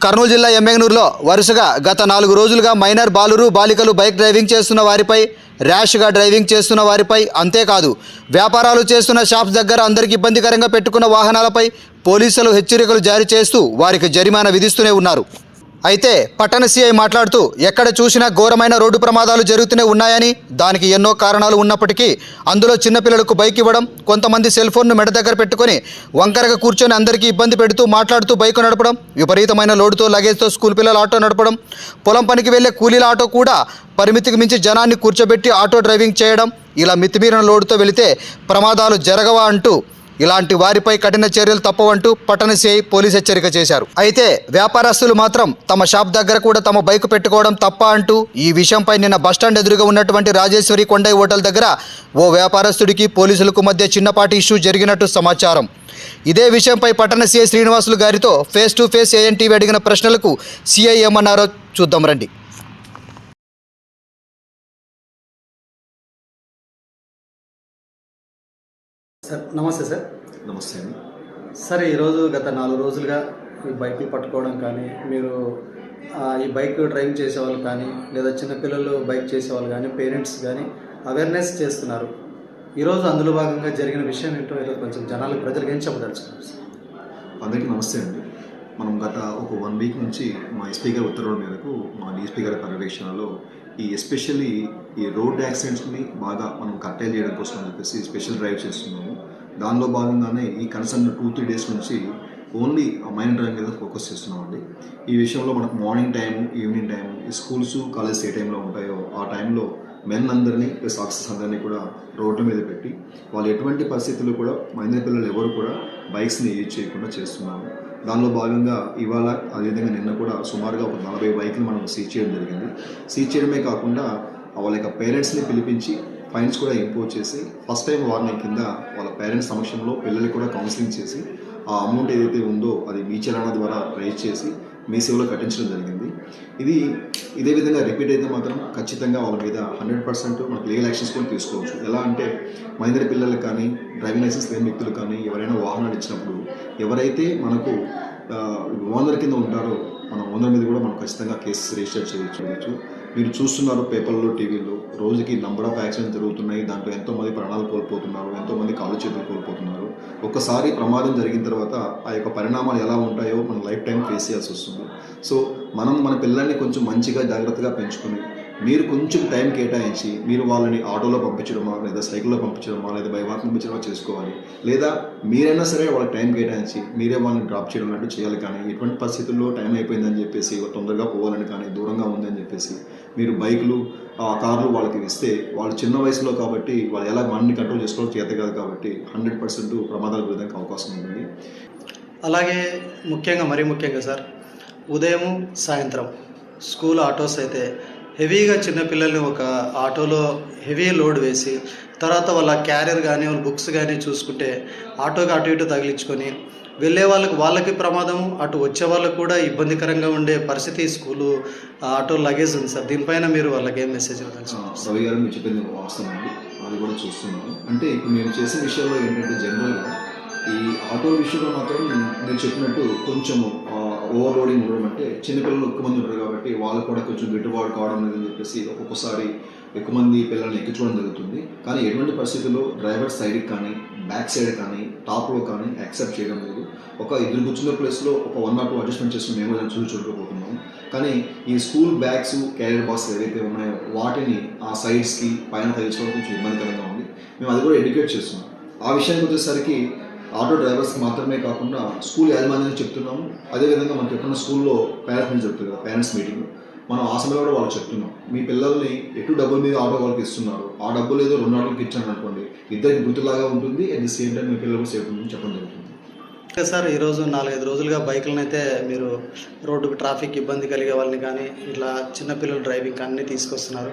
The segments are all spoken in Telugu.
కర్నూలు జిల్లా ఎమ్మెగనూరులో వరుసగా గత నాలుగు రోజులుగా మైనర్ బాలురు బాలికలు బైక్ డ్రైవింగ్ చేస్తున్న వారిపై ర్యాష్గా డ్రైవింగ్ చేస్తున్న వారిపై అంతేకాదు వ్యాపారాలు చేస్తున్న షాప్స్ దగ్గర అందరికి ఇబ్బందికరంగా పెట్టుకున్న వాహనాలపై పోలీసులు హెచ్చరికలు జారీ చేస్తూ వారికి జరిమానా విధిస్తూనే ఉన్నారు. అయితే పట్టణ సీఐ మాట్లాడుతూ ఎక్కడ చూసినా ఘోరమైన రోడ్డు ప్రమాదాలు జరుగుతూనే ఉన్నాయని దానికి ఎన్నో కారణాలు ఉన్నప్పటికీ అందులో చిన్నపిల్లలకు బైక్ ఇవ్వడం కొంతమంది సెల్ ఫోన్ను మెడ దగ్గర పెట్టుకొని వంకరగా కూర్చొని అందరికీ ఇబ్బంది పెడుతూ మాట్లాడుతూ బైక్ నడపడం విపరీతమైన లోడుతో లగేజ్తో స్కూల్ పిల్లల ఆటో నడపడం పొలం పనికి వెళ్ళే కూలీల ఆటో కూడా పరిమితికి మించి జనాన్ని కూర్చోబెట్టి ఆటో డ్రైవింగ్ చేయడం ఇలా మితిమీరిన లోడుతో వెళితే ప్రమాదాలు జరగవా అంటూ ఇలాంటి వారిపై కఠిన చర్యలు తప్పవంటూ పట్టణ సిఐ పోలీస్ హెచ్చరిక చేశారు. అయితే వ్యాపారస్తులు మాత్రం తమ షాప్ దగ్గర కూడా తమ బైక్ పెట్టుకోవడం తప్ప అంటూ ఈ విషయంపై నిన్న బస్టాండ్ ఎదురుగా ఉన్నటువంటి రాజేశ్వరి కొండై హోటల్ దగ్గర ఓ వ్యాపారస్తుడికి పోలీసులకు మధ్య చిన్నపాటి ఇష్యూ జరిగినట్టు సమాచారం. ఇదే విషయంపై పట్టణ సిఐ శ్రీనివాసులు గారితో ఫేస్ టు ఫేస్ ఏఎన్టీవీ అడిగిన ప్రశ్నలకు సీఐ ఏమన్నారో చూద్దాం రండి. సార్ నమస్తే సార్. నమస్తే అండి. సార్ ఈరోజు గత నాలుగు రోజులుగా ఈ బైక్లు పట్టుకోవడం కానీ మీరు ఈ బైక్ డ్రైవింగ్ చేసేవాళ్ళు కానీ లేదా చిన్నపిల్లలు బైక్ చేసేవాళ్ళు కానీ పేరెంట్స్ కానీ అవేర్నెస్ చేస్తున్నారు. ఈరోజు అందులో భాగంగా జరిగిన విషయం ఏంటో ఈరోజు కొంచెం జనాలకు ప్రజలకు ఏం చెప్పదలుచుకున్నారు సార్? అందరికీ నమస్తే అండి. మనం గత ఒక వన్ వీక్ నుంచి మా ఎస్పీ గారి ఉత్తర్వుల మేరకు మా డీఎస్పీ గారి పర్యవేక్షణలో ఈ ఎస్పెషల్లీ ఈ రోడ్ యాక్సిడెంట్స్ని బాగా మనం కట్టేల్ చేయడం కోసం అని చెప్పేసి స్పెషల్ డ్రైవ్ చేస్తున్నాము. దానిలో భాగంగానే ఈ కన్సర్న్ టూ త్రీ డేస్ నుంచి ఓన్లీ మైండ్ డ్రైవ్ మీద ఫోకస్ చేస్తున్నామండి. ఈ విషయంలో మనకు మార్నింగ్ టైం ఈవినింగ్ టైం ఈ స్కూల్స్ కాలేజ్ ఏ టైంలో ఉంటాయో ఆ టైంలో మెన్ అందరినీ ప్లస్ ఆఫీసర్స్ అందరినీ కూడా రోడ్ల మీద పెట్టి వాళ్ళు ఎటువంటి పరిస్థితుల్లో కూడా మహిళ పిల్లలు ఎవరు కూడా బైక్స్ని యూజ్ చేయకుండా చేస్తున్నాము. దానిలో భాగంగా ఇవాళ అదేవిధంగా నిన్న కూడా సుమారుగా ఒక నలభై బైక్లు మనం సీజ్ చేయడం జరిగింది. సీజ్ చేయడమే కాకుండా వాళ్ళ యొక్క పేరెంట్స్ని పిలిపించి ఫైన్స్ కూడా ఇంపోజ్ చేసి ఫస్ట్ టైం వార్నింగ్ కింద వాళ్ళ పేరెంట్స్ సమక్షంలో పిల్లలకి కూడా కౌన్సిలింగ్ చేసి ఆ అమౌంట్ ఏదైతే ఉందో అది మీ చలానా ద్వారా రైజ్ చేసి మీ సేవలో కట్టించడం జరిగింది. ఇది ఇదే విధంగా రిపీట్ అయితే మాత్రం ఖచ్చితంగా వాళ్ళ మీద హండ్రెడ్ పర్సెంట్ మనకు లీగల్ యాక్షన్స్ కూడా తీసుకోవచ్చు. ఎలా అంటే మైనర్ పిల్లలకు కానీ డ్రైవింగ్ లైసెన్స్ లేని వ్యక్తులు కానీ ఎవరైనా వాహనాలు ఇచ్చినప్పుడు ఎవరైతే మనకు ఓనర్ కింద ఉంటారో మన ఓనర్ మీద కూడా మనం ఖచ్చితంగా కేసు రిజిస్టర్ చేయొచ్చు. మీరు చూస్తున్నారు పేపర్లో టీవీలో రోజుకి నంబర్ ఆఫ్ యాక్సిడెంట్ జరుగుతున్నాయి. దాంట్లో ఎంతోమంది ప్రాణాలు కోల్పోతున్నారు ఎంతోమంది కాళ్ళు చేతులు కోల్పోతున్నారు. ఒక్కసారి ప్రమాదం జరిగిన తర్వాత ఆ యొక్క పరిణామాలు ఎలా ఉంటాయో మనం లైఫ్ టైం ఫేస్ చేయాల్సి వస్తుంది. సో మనం మన పిల్లల్ని కొంచెం మంచిగా జాగ్రత్తగా పెంచుకొని మీరు కొంచెం టైం కేటాయించి మీరు వాళ్ళని ఆటోలో పంపించడమా లేదా సైకిల్లో పంపించడమా లేదా బై వాక్ పంపించడమా చేసుకోవాలి. లేదా మీరైనా సరే వాళ్ళకి టైం కేటాయించి మీరే వాళ్ళని డ్రాప్ చేయడం లాంటివి చేయాలి కానీ ఎటువంటి పరిస్థితుల్లో టైం అయిపోయిందని చెప్పేసి తొందరగా పోవాలని కానీ దూరంగా ఉందని చెప్పేసి మీరు బైకులు ఆ కార్లు వాళ్ళకి ఇస్తే వాళ్ళు చిన్న వయసులో కాబట్టి వాళ్ళు ఎలా బండిని కంట్రోల్ చేసుకోవడం చేత కాదు కాబట్టి హండ్రెడ్ పర్సెంట్ ప్రమాదాలు గురడానికి అవకాశం ఉంటుంది. అలాగే ముఖ్యంగా మరీ ముఖ్యంగా సార్ ఉదయం సాయంత్రం స్కూల్ ఆటోస్ అయితే హెవీగా చిన్నపిల్లల్ని ఒక ఆటోలో హెవీ లోడ్ వేసి తర్వాత వాళ్ళ క్యారియర్ కానీ వాళ్ళ బుక్స్ కానీ చూసుకుంటే ఆటోకి అటు ఇటు తగిలించుకొని వెళ్ళే వాళ్ళకి వాళ్ళకి ప్రమాదం అటు వచ్చే వాళ్ళకు కూడా ఇబ్బందికరంగా ఉండే పరిస్థితి స్కూలు ఆ ఆటో లగేజ్ ఉంది సార్. దీనిపైన మీరు వాళ్ళకి ఏం మెసేజ్ రవి గారు మీరు చెప్పింది వాస్తవం అండి. అది కూడా చూస్తున్నాను. అంటే ఇప్పుడు నేను చేసే విషయంలో ఏంటంటే జనరల్గా ఈ ఆటో విషయంలో మాత్రం నేను చెప్పినట్టు కొంచెము ఓవర్ లోడింగ్ ఉండడం అంటే చిన్నపిల్లలు ఎక్కువ మంది ఉంటారు కాబట్టి వాళ్ళు కూడా కొంచెం గిట్టుబాటు కావడం లేదని చెప్పేసి ఒక్కొక్కసారి ఎక్కువ మంది పిల్లల్ని ఎక్కించుకోవడం జరుగుతుంది. కానీ ఎటువంటి పరిస్థితుల్లో డ్రైవర్ సైడ్కి కానీ బ్యాక్ సైడ్ కానీ టాప్లో కానీ యాక్సెప్ట్ చేయడం లేదు. ఒక ఇద్దరు కూర్చున్న ప్లేస్లో ఒక వన్ ఆర్ టూ అడ్జస్ట్మెంట్ చేసి మేము దాన్ని చూసి చూడకపోతున్నాం కానీ ఈ స్కూల్ బ్యాగ్స్ క్యారియర్ బాక్స్ ఏవైతే ఉన్నాయో వాటిని ఆ సైడ్స్కి పైన తగిలించడం కొంచెం ఇబ్బందికరంగా ఉంది. మేము అది కూడా ఎడ్యుకేట్ చేస్తున్నాం. ఆ విషయానికి వచ్చేసరికి ఆటో డ్రైవర్స్కి మాత్రమే కాకుండా స్కూల్ యాజమాన్యానికి చెప్తున్నాము. అదేవిధంగా మనకి ఎప్పుడన్నా స్కూల్లో పేరెంట్స్ మీట్ జరుగుతుంది కదా పేరెంట్స్ మీటింగ్ మనం ఆ సమయంలో కూడా వాళ్ళు చెప్తున్నాం. మీ పిల్లల్ని ఎటు డబ్బుల మీద ఆటో వాళ్ళకి ఇస్తున్నారు? ఆ డబ్బులు ఏదో రెండు ఆటోలకి ఇచ్చాను అనుకోండి ఇద్దరికి గుర్తులాగా ఉంటుంది అట్ ది సేమ్ టైం మీ పిల్లలకు సేఫ్ ఉంటుందని చెప్పడం జరుగుతుంది. ఓకే సార్ ఈరోజు నాలుగైదు రోజులుగా బైకులను అయితే మీరు రోడ్డుకు ట్రాఫిక్ ఇబ్బంది కలిగే వాళ్ళని కానీ ఇట్లా చిన్నపిల్లలు డ్రైవింగ్ అన్నీ తీసుకొస్తున్నారు.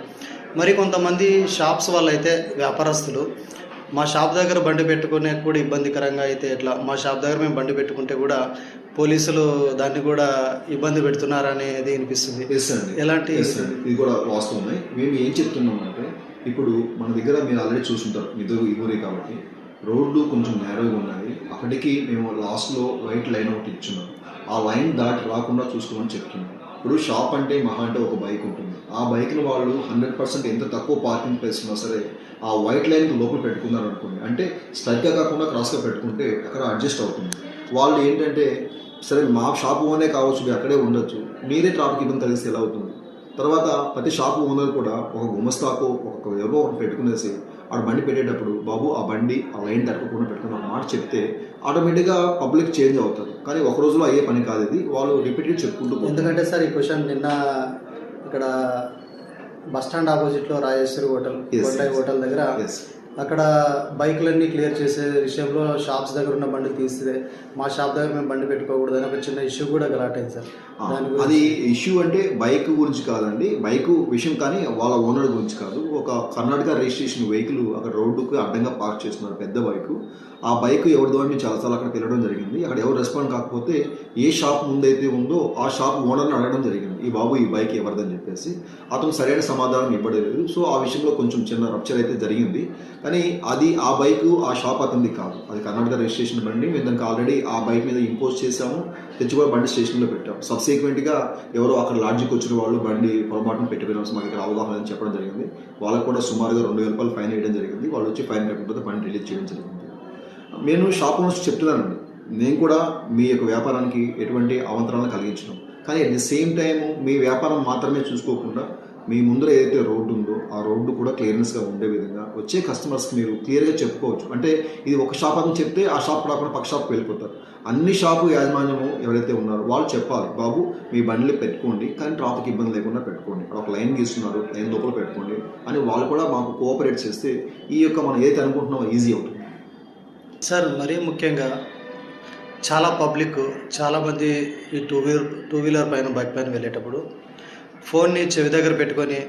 మరి కొంతమంది షాప్స్ వాళ్ళు అయితే వ్యాపారస్తులు మా షాప్ దగ్గర బండి పెట్టుకునే కూడా ఇబ్బందికరంగా అయితే ఇట్లా మా షాప్ దగ్గర మేము బండి పెట్టుకుంటే కూడా పోలీసులు దాన్ని కూడా ఇబ్బంది పెడుతున్నారు అనేది అనిపిస్తుంది ఎలాంటి ఇది కూడా వాస్తవమే మేము ఏం చెప్తున్నాం అంటే ఇప్పుడు మన దగ్గర మీరు ఆల్రెడీ చూసుంటారు ఇద్దరు ఇగురే కాబట్టి రోడ్లు కొంచెం నేరోగా ఉన్నది అప్పటికి మేము లాస్ట్లో వైట్ లైన్ ఒకటి ఇచ్చున్నాం. ఆ లైన్ దాటి రాకుండా చూసుకోమని చెప్తున్నాం. ఇప్పుడు షాప్ అంటే మహా అంటే ఒక బైక్ ఉంటుంది. ఆ బైక్ని వాళ్ళు హండ్రెడ్ పర్సెంట్ ఎంత తక్కువ పార్కింగ్ ప్లేస్ ఉన్నా సరే ఆ వైట్ లైన్ లోపల పెట్టుకున్నారు అనుకోండి. అంటే స్ట్రైక్గా కాకుండా క్రాస్గా పెట్టుకుంటే అక్కడ అడ్జస్ట్ అవుతుంది. వాళ్ళు ఏంటంటే సరే మా షాప్ ఓనే కావచ్చు మీరు అక్కడే ఉండొచ్చు. మీరే ట్రాఫిక్ ఇబ్బంది కలిగిస్తే ఎలా అవుతుంది? తర్వాత ప్రతి షాప్ ఓనర్ కూడా ఒక గుమస్తాకు ఒక ఎవరో ఒకటి పెట్టుకునేసి ఆ బండి పెట్టేటప్పుడు బాబు ఆ బండి ఆ లైన్ దక్కకుండా పెట్టుకున్న మాట చెప్తే ఆటోమేటిక్గా పబ్లిక్ చేంజ్ అవుతారు. కానీ ఒక రోజులో అయ్యే పని కాదు ఇది. వాళ్ళు రిపీటెడ్ చెప్పుకుంటూ ఎందుకంటే సార్ ఈ క్వశ్చన్ నిన్న ఇక్కడ బస్ స్టాండ్ ఆపోజిట్లో రాజేశ్వరి హోటల్ కొండాయి. హోటల్ దగ్గర. అక్కడ బైకులన్నీ క్లియర్ చేసే విషయంలో షాప్స్ దగ్గర ఉన్న బండి తీస్తే మా షాప్ దగ్గర మేము బండి పెట్టుకోకూడదు అని ఒక చిన్న ఇష్యూ కూడా గలాటైంది సార్. దాని అది ఇష్యూ అంటే బైక్ గురించి కాదండి. బైక్ విషయం కానీ వాళ్ళ ఓనర్ గురించి కాదు. ఒక కర్ణాటక రిజిస్ట్రేషన్ వెహికల్ అక్కడ రోడ్డుకు అడ్డంగా పార్క్ చేస్తున్నారు పెద్ద బైక్. ఆ బైక్ ఎవరిదో అని చాలాసార్లు అక్కడ వెళ్ళడం జరిగింది. అక్కడ ఎవరు రెస్పాండ్ కాకపోతే ఏ షాప్ ముందైతే ఉందో ఆ షాప్ ఓనర్ని అడగడం జరిగింది. ఈ బాబు ఈ బైక్ ఎవరిదని చెప్పేసి. అతను సరైన సమాధానం ఇవ్వలేదు సో ఆ విషయంలో కొంచెం చిన్న రప్చర్ అయితే జరిగింది. కానీ అది ఆ బైక్ ఆ షాప్ అతనిది కాదు. అది కర్ణాటక రిజిస్ట్రేషన్ బండి మేము దానికి ఆల్రెడీ ఆ బైక్ మీద ఇంపోజ్ చేసాము తెచ్చుకొని బండి స్టేషన్లో పెట్టాం సబ్సీక్వెంట్గా ఎవరో అక్కడ లాడ్జికి వచ్చిన వాళ్ళు బండి పొరపాటున పెట్టిపోయిన మాకు ఇక్కడ అవగాహన అని చెప్పడం జరిగింది. వాళ్ళకు కూడా సుమారుగా రెండు వేల రూపాయలు ఫైన్ వేయడం జరిగింది. వాళ్ళు వచ్చి ఫైన్ కట్టకపోతే బండి రిలీజ్ చేయడం జరిగింది. నేను షాప్ ఓనర్స్ చెప్తున్నానండి. నేను కూడా మీ యొక్క వ్యాపారానికి ఎటువంటి అవంతరాలను కలిగించడం కానీ అట్ ది సేమ్ టైం మీ వ్యాపారం మాత్రమే చూసుకోకుండా మీ ముందర ఏదైతే రోడ్డు ఉందో ఆ రోడ్డు కూడా క్లియరెన్స్గా ఉండే విధంగా వచ్చే కస్టమర్స్కి మీరు క్లియర్గా చెప్పుకోవచ్చు. అంటే ఇది ఒక షాప్ అని చెప్తే ఆ షాప్ రాకుండా పక్క షాప్కి వెళ్ళిపోతారు. అన్ని షాపు యాజమాన్యము ఎవరైతే ఉన్నారో వాళ్ళు చెప్పాలి బాబు మీ బండ్లు పెట్టుకోండి కానీ ట్రాఫిక్ ఇబ్బంది లేకుండా పెట్టుకోండి. అక్కడ ఒక లైన్ గీస్తున్నారు లైన్ లోపల పెట్టుకోండి అని వాళ్ళు కూడా మాకు కోఆపరేట్ చేస్తే ఈ యొక్క మనం ఏదైతే అనుకుంటున్నామో ఈజీ అవుతుంది. సార్ మరీ ముఖ్యంగా చాలా పబ్లిక్ చాలామంది ఈ టూ వీలర్ టూ వీలర్ పైన బైక్ పైన వెళ్ళేటప్పుడు ఫోన్ని చెవి దగ్గర పెట్టుకొని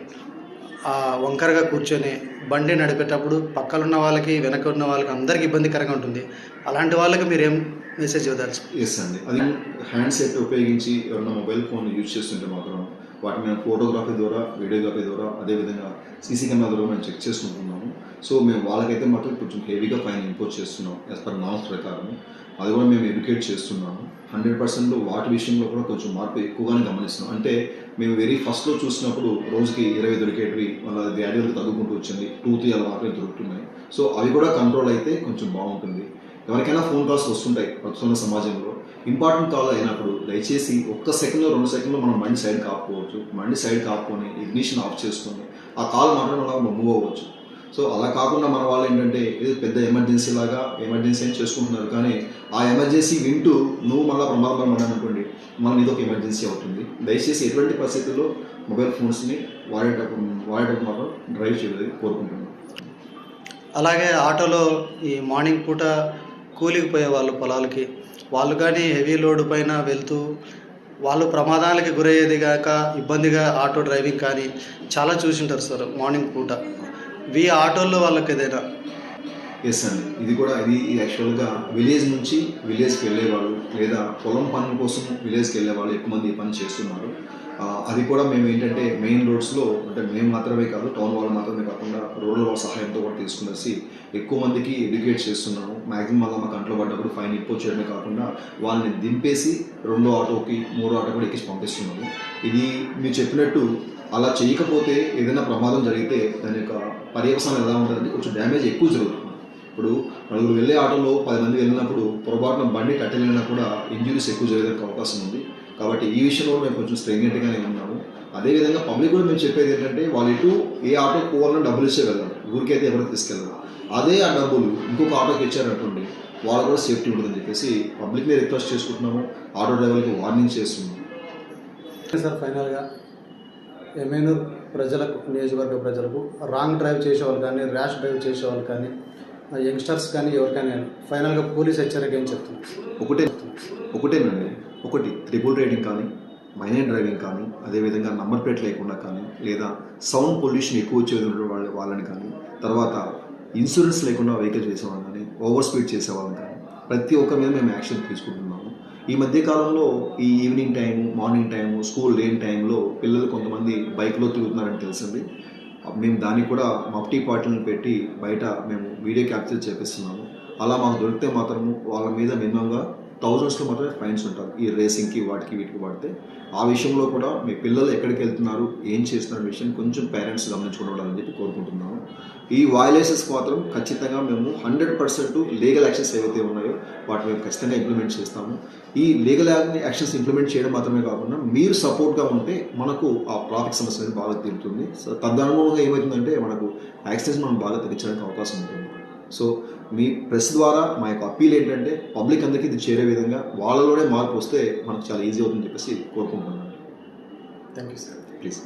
ఆ వంకరగా కూర్చొని బండి నడిపేటప్పుడు పక్కన ఉన్న వాళ్ళకి వెనక ఉన్న వాళ్ళకి అందరికి ఇబ్బందికరంగా ఉంటుంది. అలాంటి వాళ్ళకి మీరు ఏం మెసేజ్ ఇవ్వదలుచు ఎస్ అండి. అది హ్యాండ్సెట్ ఉపయోగించి ఎవరైనా మొబైల్ ఫోన్ యూజ్ చేస్తుంటే మాత్రం వాటిని మేము ఫోటోగ్రఫీ ద్వారా వీడియోగ్రఫీ ద్వారా అదేవిధంగా సీసీ కెమెరా ద్వారా మేము చెక్ చేసుకుంటున్నాము. సో మేము వాళ్ళకైతే మాత్రం కొంచెం హెవీగా ఫైన్ ఇంపోజ్ చేస్తున్నాం యాజ్ పర్ నామ్స్ ప్రకారం. అది కూడా మేము ఎడ్యుకేట్ చేస్తున్నాము. హండ్రెడ్ పర్సెంట్ వాటి విషయంలో కూడా కొంచెం మార్పు ఎక్కువగానే గమనిస్తున్నాం. అంటే మేము వెరీ ఫస్ట్లో చూసినప్పుడు రోజుకి ఇరవై దొరికేటివి మళ్ళీ గ్రాడ్యువల్గా తగ్గుకుంటూ వచ్చింది. టూ త్రీ అలా మాత్రమే దొరుకుతున్నాయి. సో అవి కూడా కంట్రోల్ అయితే కొంచెం బాగుంటుంది. ఎవరికైనా ఫోన్ కాల్స్ వస్తుంటాయి ప్రస్తుతం సమాజంలో. ఇంపార్టెంట్ కాల్ అయినప్పుడు దయచేసి ఒక్క సెకండ్లో రెండు సెకండ్లో మనం బండి సైడ్ కాపుకోవచ్చు బండి సైడ్ కాపుకొని ఇగ్నిషన్ ఆఫ్ చేసుకొని ఆ కాల్ మాత్రం అలా మూవ్ అవ్వచ్చు. సో అలా కాకుండా మన వాళ్ళు ఏంటంటే ఇది పెద్ద ఎమర్జెన్సీ లాగా ఎమర్జెన్సీ అని చేసుకుంటున్నారు. కానీ ఆ ఎమర్జెన్సీ వింటూ నువ్వు మళ్ళీ ప్రమాదం పడ్డాను అనుకోండి మనం ఇది ఒక ఎమర్జెన్సీ అవుతుంది. దయచేసి ఎటువంటి పరిస్థితుల్లో మొబైల్ ఫోన్స్ని వాడేటప్పుడు వాడేటప్పుడు మాత్రం డ్రైవ్ చేయాలని కోరుకుంటున్నాను. అలాగే ఆటోలో ఈ మార్నింగ్ పూట కూలికి పోయే వాళ్ళు పొలాలకి వాళ్ళు కానీ హెవీ లోడ్ పైన వెళ్తూ వాళ్ళు ప్రమాదాలకి గురయ్యేది కాక ఇబ్బందిగా ఆటో డ్రైవింగ్ కానీ చాలా చూసింటారు సార్ మార్నింగ్ పూట. వి ఆటోల్లో వాళ్ళకి ఏదైనా? ఎస్ అండి ఇది కూడా ఇది యాక్చువల్గా విలేజ్ నుంచి విలేజ్కి వెళ్ళేవాళ్ళు లేదా పొలం పనుల కోసం విలేజ్కి వెళ్ళేవాళ్ళు ఎక్కువ మంది ఈ పని చేస్తున్నారు. అది కూడా మేము ఏంటంటే మెయిన్ రోడ్స్లో అంటే మేము మాత్రమే కాదు టౌన్ వాళ్ళు మాత్రమే కాకుండా రూరల్ వాళ్ళ సహాయంతో కూడా తీసుకునేసి ఎక్కువ మందికి ఎడ్యుకేట్ చేస్తున్నాము. మ్యాక్సిమం అలా మా కంట్లో పడ్డప్పుడు ఫైన్ ఇంపోజ్ చేయడమే కాకుండా వాళ్ళని దింపేసి రెండో ఆటోకి మూడో ఆటో కూడా ఎక్కించి పంపిస్తున్నాము. ఇది మీరు చెప్పినట్టు అలా చేయకపోతే ఏదైనా ప్రమాదం జరిగితే దాని యొక్క పర్యవసానం ఎలా ఉంటుందంటే కొంచెం డ్యామేజ్ ఎక్కువ జరుగుతుంది. ఇప్పుడు నలుగురు వెళ్ళే ఆటోలో పది మంది వెళ్ళినప్పుడు పొరపాటున బండి కట్టెళ్ళినా కూడా ఇంజురీస్ ఎక్కువ జరిగేందుకు అవకాశం ఉంది. కాబట్టి ఈ విషయంలో మేము కొంచెం స్ట్రెంగెంట్గానే ఉన్నాము. అదేవిధంగా పబ్లిక్ కూడా మేము చెప్పేది ఏంటంటే వాళ్ళు ఇటు ఏ ఆటో పోవాలన్నా డబ్బులు ఇచ్చే వెళ్ళాలి ఊరికైతే ఎవరు తీసుకెళ్ళాలి అదే ఆ డబ్బులు ఇంకొక ఆటోకి ఇచ్చారనుకోండి వాళ్ళు కూడా సేఫ్టీ ఉంటుందని చెప్పేసి పబ్లిక్ని రిక్వెస్ట్ చేసుకుంటున్నాము. ఆటో డ్రైవర్కి వార్నింగ్ చేస్తున్నాము. సార్ ఫైనల్గా ఎమ్మెనూరు ప్రజలకు నియోజకవర్గ ప్రజలకు రాంగ్ డ్రైవ్ చేసేవాళ్ళు కానీ ర్యాష్ డ్రైవ్ చేసేవాళ్ళు కానీ యంగ్స్టర్స్ కానీ ఎవరికైనా ఫైనల్గా పోలీస్ హెచ్చరిక ఏం చెప్తున్నారు ఒకటే ఒకటేనండి. ఒకటి త్రిబుల్ రైడింగ్ కానీ మైనర్ డ్రైవింగ్ కానీ అదేవిధంగా నంబర్ ప్లేట్ లేకుండా కానీ లేదా సౌండ్ పొల్యూషన్ ఎక్కువ వచ్చే వాళ్ళ వాళ్ళని కానీ తర్వాత ఇన్సూరెన్స్ లేకుండా వెహికల్ చేసేవాళ్ళని కానీ ఓవర్ స్పీడ్ చేసేవాళ్ళని కానీ ప్రతి ఒక్క మీద మేము యాక్షన్ తీసుకుంటున్నాము. ఈ మధ్యకాలంలో ఈ evening time morning time school లేని టైంలో పిల్లలు కొంతమంది బైక్లో తిరుగుతున్నారని తెలిసింది. మేము దానికి కూడా మఫ్టీ పార్టీలను పెట్టి బయట మేము వీడియో క్యాప్చర్ చేపిస్తున్నాము. అలా మాకు దొరికితే మాత్రము వాళ్ళ మీద మినిమంగా థౌజండ్స్లో మాత్రమే ఫైన్స్ ఉంటారు. ఈ రేసింగ్కి వాటికి వీటికి వాడితే ఆ విషయంలో కూడా మీ పిల్లలు ఎక్కడికి వెళ్తున్నారు ఏం చేస్తున్నారు విషయం కొంచెం పేరెంట్స్ గమనించుకోవాలని ఉండాలని చెప్పి కోరుకుంటున్నాము. ఈ వయలేషన్స్ మాత్రం ఖచ్చితంగా మేము హండ్రెడ్ పర్సెంట్ లీగల్ యాక్షన్స్ ఏవైతే ఉన్నాయో వాటిని మేము ఖచ్చితంగా ఇంప్లిమెంట్ చేస్తాము. ఈ లీగల్ యాక్షన్స్ ఇంప్లిమెంట్ చేయడం మాత్రమే కాకుండా మీరు సపోర్ట్గా ఉంటే మనకు ఆ ట్రాఫిక్ సమస్య అనేది బాగా తీరుతుంది. సో తదనుగుణంగా ఏమవుతుందంటే మనకు యాక్సిడెంట్స్ మనం బాగా తగ్గించడానికి అవకాశం ఉంటుంది. సో మీ ప్రెస్ ద్వారా మా యొక్క అప్పీల్ ఏంటంటే పబ్లిక్ అందరికీ ఇది చేరే విధంగా వాళ్ళలోనే మార్పు వస్తే మనకు చాలా ఈజీ అవుతుందని చెప్పేసి కోరుకుంటున్నాను. Thank you sir please